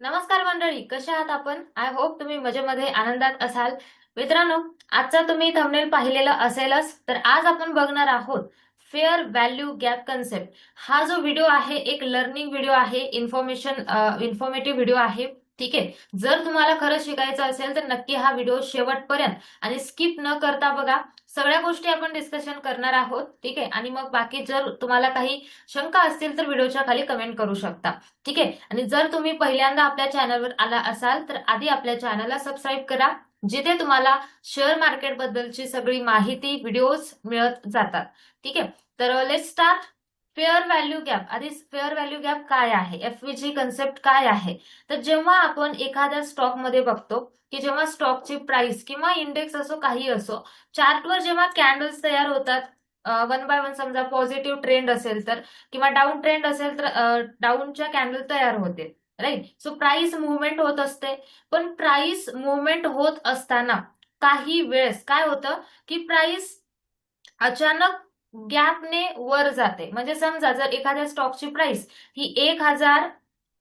नमस्कार मंडळी कशा आहात आपण? आय होप तुम्ही मजेमध्ये आनंदात असाल. मित्रांनो आजचा तुम्ही थंबनेल पाहिलेला असेलच तर आज आपण बघणार आहोत फेअर व्हॅल्यू गॅप कन्सेप्ट हा जो व्हिडिओ आहे एक लर्निंग व्हिडिओ आहे इन्फॉर्मेशन इन्फॉर्मेटिव्ह व्हिडिओ आहे. ठीक आहे? जर तुम्हाला खरं शिकायचं असेल तर नक्की हा व्हिडिओ शेवटपर्यंत आणि स्किप न करता बघा. सगळ्या गोष्टी आपण डिस्कशन करणार आहोत ठीक आहे? आणि मग बाकी जर तुम्हाला काही शंका असतील तर व्हिडिओच्या खाली कमेंट करू शकता. ठीक आहे? आणि जर तुम्ही पहिल्यांदा आपल्या चॅनलवर आला असाल तर आधी आपल्या चॅनलला सबस्क्राईब करा जिथे तुम्हाला शेअर मार्केट बद्दलची सगळी माहिती व्हिडिओज मिळत जातात. ठीक आहे? तर let start fair value gap. आधी फेअर व्हॅल्यू गॅप काय आहे? एफव्हीजी कन्सेप्ट काय आहे? तर जेव्हा आपण एखाद्या स्टॉकमध्ये बघतो की जेव्हा स्टॉकची प्राइस किंवा इंडेक्स असो काही असो चार्टवर जेव्हा कॅन्डल्स तयार होतात वन बाय वन समजा पॉझिटिव्ह ट्रेंड असेल तर किंवा डाऊन ट्रेंड असेल तर डाऊनच्या कॅन्डल तयार होते राईट सो प्राइस मुवमेंट होत असते. पण प्राइस मुवमेंट होत असताना काही वेळेस काय होतं की प्राइस अचानक गॅपने वर जाते. म्हणजे समजा जर एखाद्या स्टॉकची प्राइस ही एक हजार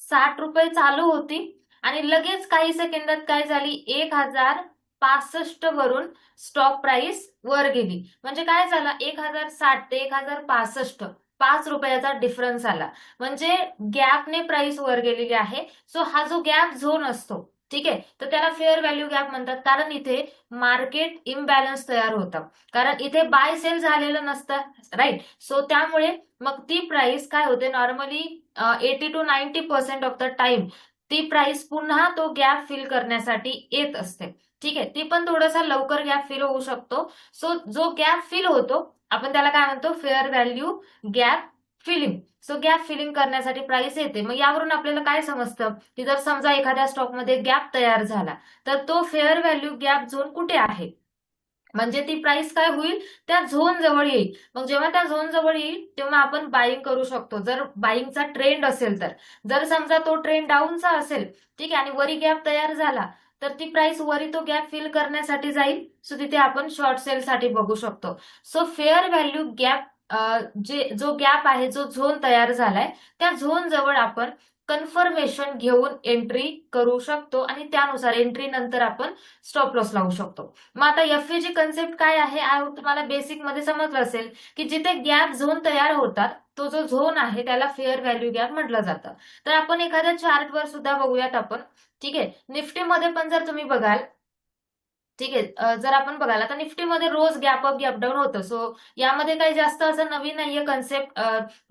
साठ रुपये चालू होती आणि लगेच काही सेकंदात काय झाली? एक हजार पासष्ट वरून स्टॉक प्राइस वर गेली. म्हणजे काय झालं? एक हजार साठ ते एक हजार पासष्ट पाच रुपयाचा डिफरन्स आला. म्हणजे गॅपने प्राइस वर गेलेली आहे. सो हा जो गॅप झोन असतो ठीक आहे? तर त्याला फेअर व्हॅल्यू गॅप म्हणतात. कारण इथे मार्केट इम्बॅलन्स तयार होतं. कारण इथे बाय सेल झालेलं नसतं राईट सो त्यामुळे मग ती प्राइस काय होते? Normally eighty to ninety percent of the time ती प्राइस पुन्हा तो गॅप फिल करण्यासाठी येत असते. ठीक आहे? ती पण थोडासा लवकर गॅप फिल होऊ शकतो. सो जो गॅप फिल होतो आपण त्याला काय म्हणतो? Fair value gap filling. So gap filling करण्यासाठी प्राइस येते. मग यावरून आपल्याला काय समजतं? की जर समजा एखाद्या स्टॉकमध्ये गॅप तयार झाला तर तो फेअर व्हॅल्यू गॅप झोन कुठे आहे? म्हणजे ती प्राइस काय होईल? त्या झोन जवळ येईल. मग जेव्हा त्या झोन जवळ येईल तेव्हा आपण बाईंग करू शकतो. जर बाईंगचा ट्रेंड असेल तर. जर समजा तो ट्रेंड डाऊनचा असेल ठीक आहे आणि वरी गॅप तयार झाला तर ती प्राइस वरी तो गॅप फिल करण्यासाठी जाईल. सो तिथे आपण शॉर्ट सेल साठी बघू शकतो. सो फेअर व्हॅल्यू गॅप जे जो गॅप आहे जो झोन तयार झालाय त्या झोन जवळ आपण कन्फर्मेशन घेऊन एंट्री करू शकतो आणि त्यानुसार एंट्री नंतर आपण स्टॉप लॉस लावू शकतो. मग आता एफ जी कन्सेप्ट काय आहे? तुम्हाला बेसिकमध्ये समजलं असेल की जिथे गॅप झोन तयार होतात तो जो झोन आहे त्याला फेअर व्हॅल्यू गॅप म्हटलं जातं. तर आपण एखाद्या चार्टवर सुद्धा बघूयात आपण. ठीक आहे? निफ्टीमध्ये पण जर तुम्ही बघाल ठीक आहे. जर आपण बघायला तर निफ्टीमध्ये रोज गॅप अप गॅप डाऊन होतं. सो यामध्ये काही जास्त असं नवीन नाहीये कन्सेप्ट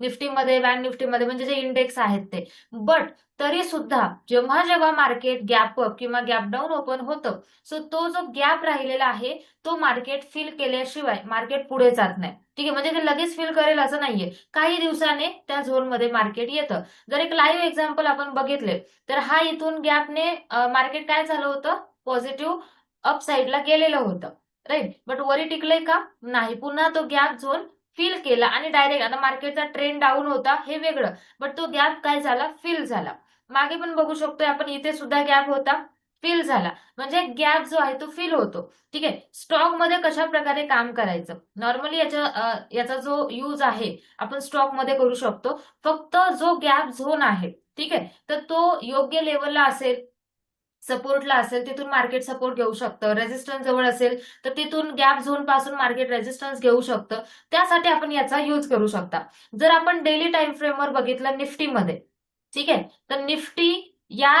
निफ्टीमध्ये बँक निफ्टीमध्ये म्हणजे जे इंडेक्स आहेत ते. बट तरी सुद्धा जेव्हा जेव्हा मार्केट गॅप अप किंवा गॅप डाऊन ओपन होतं सो तो जो गॅप राहिलेला आहे तो मार्केट फिल केल्याशिवाय मार्केट पुढे जात नाही. ठीक आहे. म्हणजे ते लगेच फिल करेल असं नाहीये. काही दिवसाने त्या झोनमध्ये मार्केट येतं. जर एक लाईव्ह एक्झाम्पल आपण बघितले तर हा इथून गॅपने मार्केट काय झालं होतं? पॉझिटिव्ह अप साइडला गेलेलं होतं राईट बट वरी टिकलंय का? नाही. पुन्हा तो गॅप झोन फिल केला आणि डायरेक्ट आता मार्केटचा ट्रेंड डाऊन होता हे वेगळं. बट तो गॅप काय झाला? फिल झाला. मागे पण बघू शकतोय आपण इथे सुद्धा गॅप होता. फिल झाला. म्हणजे गॅप जो आहे तो फिल होतो. ठीक आहे? स्टॉकमध्ये कशा प्रकारे काम करायचं? नॉर्मली याच्या याचा जो यूज आहे आपण स्टॉकमध्ये करू शकतो. फक्त जो गॅप झोन आहे ठीक आहे? तर तो योग्य लेवलला असेल सपोर्टला असेल तिथून मार्केट सपोर्ट घेऊ शकतं. रेजिस्टन्स जवळ असेल तर तिथून गॅप झोनपासून मार्केट रेजिस्टन्स घेऊ शकतं. त्यासाठी आपण याचा यूज करू शकता. जर आपण डेली टाइम फ्रेमवर बघितलं निफ्टीमध्ये ठीक आहे? तर निफ्टी या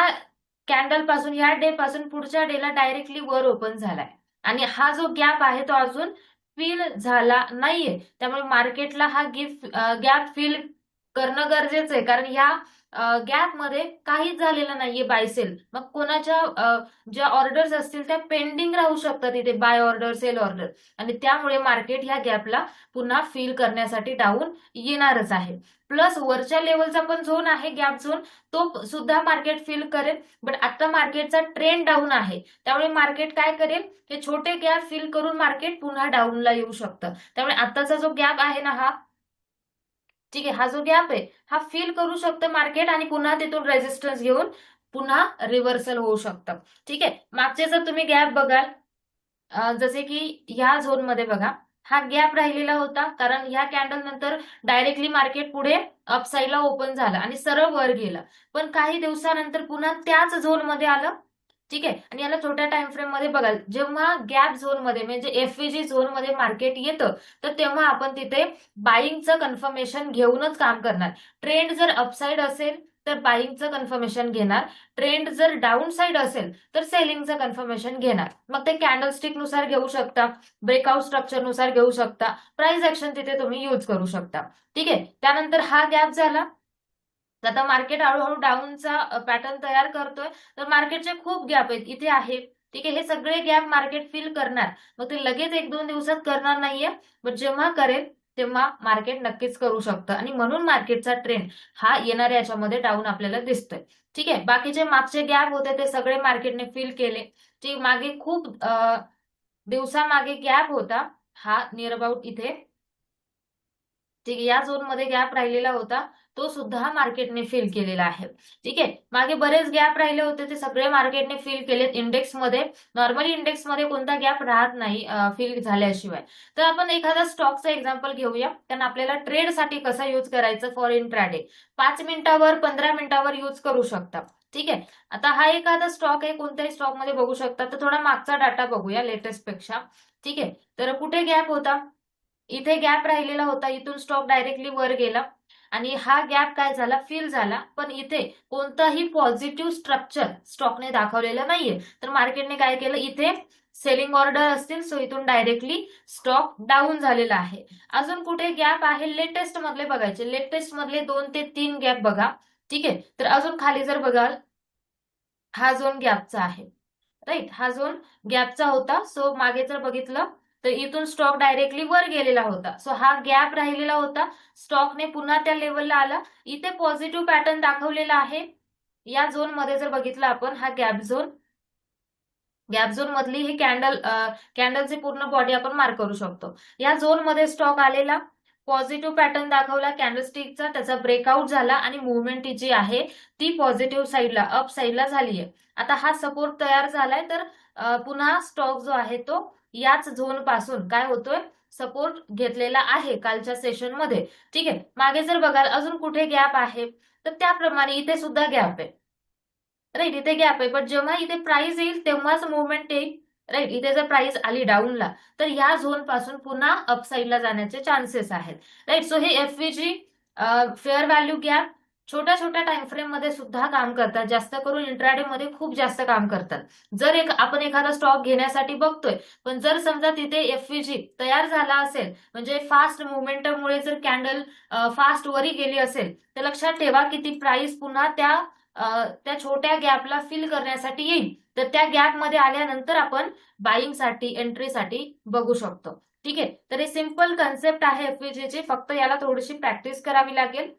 कॅन्डलपासून या डे पासून पुढच्या डेला डायरेक्टली वर ओपन झालाय. आणि हा जो गॅप आहे तो अजून फिल झाला नाहीये. त्यामुळे मार्केटला हा गिफ्ट गॅप फिल करणं गरजेचं आहे. कारण ह्या गॅपमध्ये काहीच झालेलं नाहीये बाय सेल मग कोणाच्या ज्या ऑर्डर्स असतील त्या पेंडिंग राहू शकतात इथे. बाय ऑर्डर सेल ऑर्डर आणि त्यामुळे मार्केट ह्या गॅपला पुन्हा फील करण्यासाठी डाऊन येणारच आहे. प्लस वरच्या लेवलचा पण झोन आहे गॅप झोन तो सुद्धा मार्केट फील करेल. बट आता मार्केटचा ट्रेंड डाऊन आहे. त्यामुळे मार्केट काय करेल? हे छोटे गॅप फिल करून मार्केट पुन्हा डाऊनला येऊ शकतं. त्यामुळे आताचा जो गॅप आहे ना हा ठीक आहे हा जो गॅप आहे हा फिल करू शकतं मार्केट आणि पुन्हा तिथून रेजिस्टन्स घेऊन पुन्हा रिव्हर्सल होऊ शकतं. ठीक आहे मागचे जर तुम्ही गॅप बघाल जसे की ह्या झोनमध्ये बघा हा गॅप राहिलेला होता कारण ह्या कॅन्डल नंतर डायरेक्टली मार्केट पुढे अपसाईडला ओपन झालं आणि सरळ वर गेलं. पण काही दिवसानंतर पुन्हा त्याच झोनमध्ये आलं ठीक आहे? आणि याला छोट्या टाइम फ्रेममध्ये बघाल. जेव्हा गॅप झोनमध्ये म्हणजे एफईजी झोनमध्ये मार्केट येतं तर तेव्हा आपण तिथे बाईंगचं कन्फर्मेशन घेऊनच काम करणार. ट्रेंड जर अपसाईड असेल तर बाईंगचं कन्फर्मेशन घेणार. ट्रेंड जर डाऊन साईड असेल तर सेलिंगचं कन्फर्मेशन घेणार. मग ते कॅन्डलस्टिकनुसार घेऊ शकता ब्रेकआउट स्ट्रक्चरनुसार घेऊ शकता. प्राइस ऍक्शन तिथे तुम्ही यूज करू शकता. ठीक आहे? त्यानंतर हा गॅप झाला. आता मार्केट हळूहळू डाऊनचा पॅटर्न तयार करतोय. तर मार्केटचे खूप गॅप आहेत. इथे आहे. ठीक आहे? हे सगळे गॅप मार्केट फिल करणार. मग ते लगेच एक दोन दिवसात करणार नाहीये. पण जेव्हा करेल तेव्हा मार्केट नक्कीच करू शकतं. आणि म्हणून मार्केटचा ट्रेंड हा येणाऱ्या याच्यामध्ये डाऊन आपल्याला दिसतोय. ठीक आहे? बाकीचे मागचे गॅप होते ते सगळे मार्केटने फिल केले. ठीक मागे खूप दिवसामागे गॅप होता. हा नियर अबाउट इथे या झोनमध्ये गॅप राहिलेला होता तो सुद्धा मार्केटने फिल केलेला आहे. ठीक आहे? मागे बरेच गॅप राहिले होते ते सगळे मार्केटने फिल केलेत इंडेक्समध्ये नॉर्मली इंडेक्समध्ये कोणता गॅप राहत नाही फिल झाल्याशिवाय. तर आपण एखादा स्टॉकचं एक्झाम्पल घेऊया. कारण आपल्याला ट्रेडसाठी कसं यूज करायचं फॉर इन ट्रॅडे पाच मिनिटावर पंधरा मिनिटावर यूज करू शकता. ठीक आहे? आता हा एखादा स्टॉक आहे कोणत्याही स्टॉकमध्ये बघू शकता. तर थोडा मागचा डाटा बघूया लेटेस्टपेक्षा. ठीक आहे? तर कुठे गॅप होता? इथे गॅप राहिलेला होता इथून स्टॉक डायरेक्टली वर गेला. आणि हा गॅप काय झाला? फिल झाला. पण इथे कोणताही पॉझिटिव्ह स्ट्रक्चर स्टॉकने दाखवलेलं नाहीये. तर मार्केटने काय केलं? इथे सेलिंग ऑर्डर असतील सो इथून डायरेक्टली स्टॉक डाऊन झालेला आहे. अजून कुठे गॅप आहे? लेटेस्ट मधले बघायचे. लेटेस्ट मधले दोन ते तीन गॅप बघा. ठीक आहे? तर अजून खाली जर बघाल हा झोन गॅपचा आहे. राईट हा झोन गॅपचा होता. सो मागे जर बघितलं तर इथून स्टॉक डायरेक्टली वर गेलेला होता. सो हा गॅप राहिलेला होता. स्टॉकने पुन्हा त्या लेवलला आला. इथे पॉझिटिव्ह पॅटर्न दाखवलेला आहे. या झोनमध्ये जर बघितलं आपण हा गॅप झोन गॅप झोन मधली ही कॅन्डल कॅन्डलची पूर्ण बॉडी आपण मार्क करू शकतो. या झोनमध्ये स्टॉक आलेला. पॉझिटिव्ह पॅटर्न दाखवला. कॅन्डलस्टिकचा त्याचा ब्रेकआउट झाला आणि मुवमेंट जी आहे ती पॉझिटिव्ह साईडला अप साईडला झालीय. आता हा सपोर्ट तयार झालाय. तर पुन्हा स्टॉक जो आहे तो याच झोनपासून काय होतोय? सपोर्ट घेतलेला आहे कालच्या सेशनमध्ये. ठीक आहे? मागे जर बघाल अजून कुठे गॅप आहे? तर त्याप्रमाणे इथे सुद्धा गॅप आहे. राईट इथे गॅप आहे. पण जेव्हा इथे प्राइस येईल तेव्हाच मुवमेंट येईल. राईट इथे जर प्राइस आली डाऊनला तर या झोनपासून पुन्हा अपसाईडला जाण्याचे चान्सेस आहेत. राईट सो हे एफव्हीजी फेअर व्हॅल्यू गॅप छोट्या छोट्या टाइम फ्रेममध्ये सुद्धा काम करतात. जास्त करून इंट्राडे मध्ये खूप जास्त काम करतात. जर एक आपण एखादा स्टॉक घेण्यासाठी बघतोय पण जर समजा तिथे एफव्हीजी तयार झाला असेल म्हणजे फास्ट मुवमेंटमुळे जर कॅन्डल फास्ट वरी गेली असेल तर लक्षात ठेवा की ती प्राइस पुन्हा त्या त्या छोट्या गॅपला फिल करण्यासाठी येईल. तर त्या गॅपमध्ये आल्यानंतर आपण बाईंगसाठी एंट्रीसाठी बघू शकतो. ठीक आहे? तर हे सिंपल कन्सेप्ट आहे एफव्हीजीची फक्त याला थोडीशी प्रॅक्टिस करावी लागेल.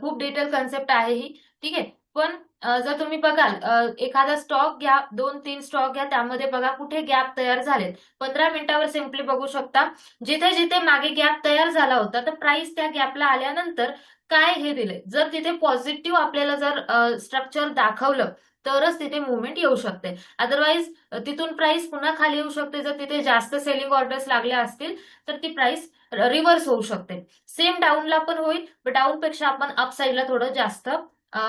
खूप डिटेल कन्सेप्ट आहे ही. ठीक आहे? पण जर तुम्ही बघाल एखादा स्टॉक घ्या दोन तीन स्टॉक घ्या त्यामध्ये बघा कुठे गॅप तयार झालेत. पंधरा मिनिटावर सिम्पली बघू शकता. जिथे जिथे मागे गॅप तयार झाला होता तर प्राइस त्या गॅपला आल्यानंतर काय हे दिले जर तिथे पॉझिटिव्ह आपल्याला जर स्ट्रक्चर दाखवलं तरच तिथे मुवमेंट येऊ शकते. अदरवाईज तिथून प्राइस पुन्हा खाली येऊ शकते. जर तिथे जास्त सेलिंग ऑर्डर्स लागल्या असतील तर ती प्राइस रिव्हर्स होऊ शकते. सेम डाऊनला पण होईल डाऊन पेक्षा आपण अपसाईडला थोडं जास्त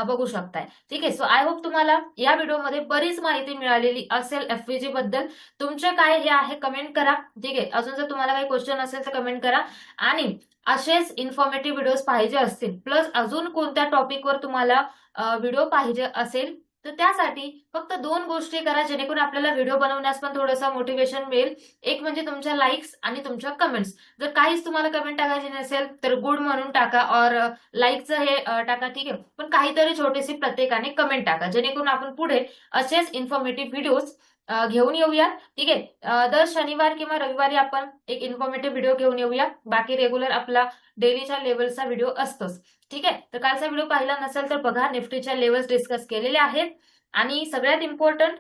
बघू शकताय. ठीक आहे? सो आय होप तुम्हाला या व्हिडिओमध्ये बरीच माहिती मिळालेली असेल एफव्हीजी बद्दल. तुमचे काय हे आहे कमेंट करा. ठीक आहे? अजून जर तुम्हाला काही क्वेश्चन असेल तर कमेंट करा. आणि असेच इन्फॉर्मेटिव्ह व्हिडिओज पाहिजे असतील प्लस अजून कोणत्या टॉपिकवर तुम्हाला व्हिडिओ पाहिजे असेल तर त्यासाठी फक्त दोन गोष्टी करा जेणेकरून आपल्याला व्हिडिओ बनवण्यास पण थोडंसं मोटिवेशन मिळेल. एक म्हणजे तुमच्या लाईक्स आणि तुमच्या कमेंट्स जर काहीच तुम्हाला कमेंट टाकायची नसेल तर गुड म्हणून टाका और लाईकचं हे टाका ठीक आहे. पण काहीतरी छोटीशी प्रत्येकाने कमेंट टाका जेणेकरून आपण पुढे असेच इन्फॉर्मेटिव्ह व्हिडिओज घेऊन येऊया. ठीक आहे? दर शनिवार किंवा रविवारी आपण एक इन्फॉर्मेटिव्ह व्हिडिओ घेऊन येऊया. बाकी रेग्युलर आपला डेलीच्या लेवलचा व्हिडिओ असतोच. ठीक आहे? तर कालचा व्हिडिओ पाहिला नसेल तर बघा. निफ्टीच्या लेवल्स डिस्कस केलेले आहेत. आणि सगळ्यात इम्पॉर्टंट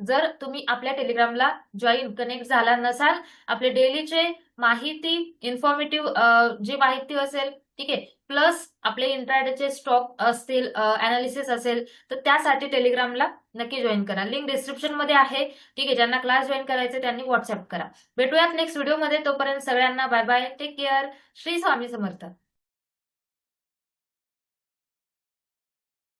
जर तुम्ही आपल्या टेलिग्रामला जॉईन कनेक्ट झाला नसाल आपले डेलीचे माहिती इन्फॉर्मेटिव्ह जी माहिती असेल ठीक आहे. प्लस आपले इंट्राडेचे स्टॉक असतील अनालिसिस असेल तर त्यासाठी टेलिग्रामला नक्की जॉईन करा. लिंक डिस्क्रिप्शनमध्ये आहे ठीक आहे. ज्यांना क्लास जॉईन करायचे त्यांनी व्हॉट्सअप करा. भेटूयात नेक्स्ट व्हिडिओमध्ये तोपर्यंत सगळ्यांना bye bye take care Shri Swami Samarth.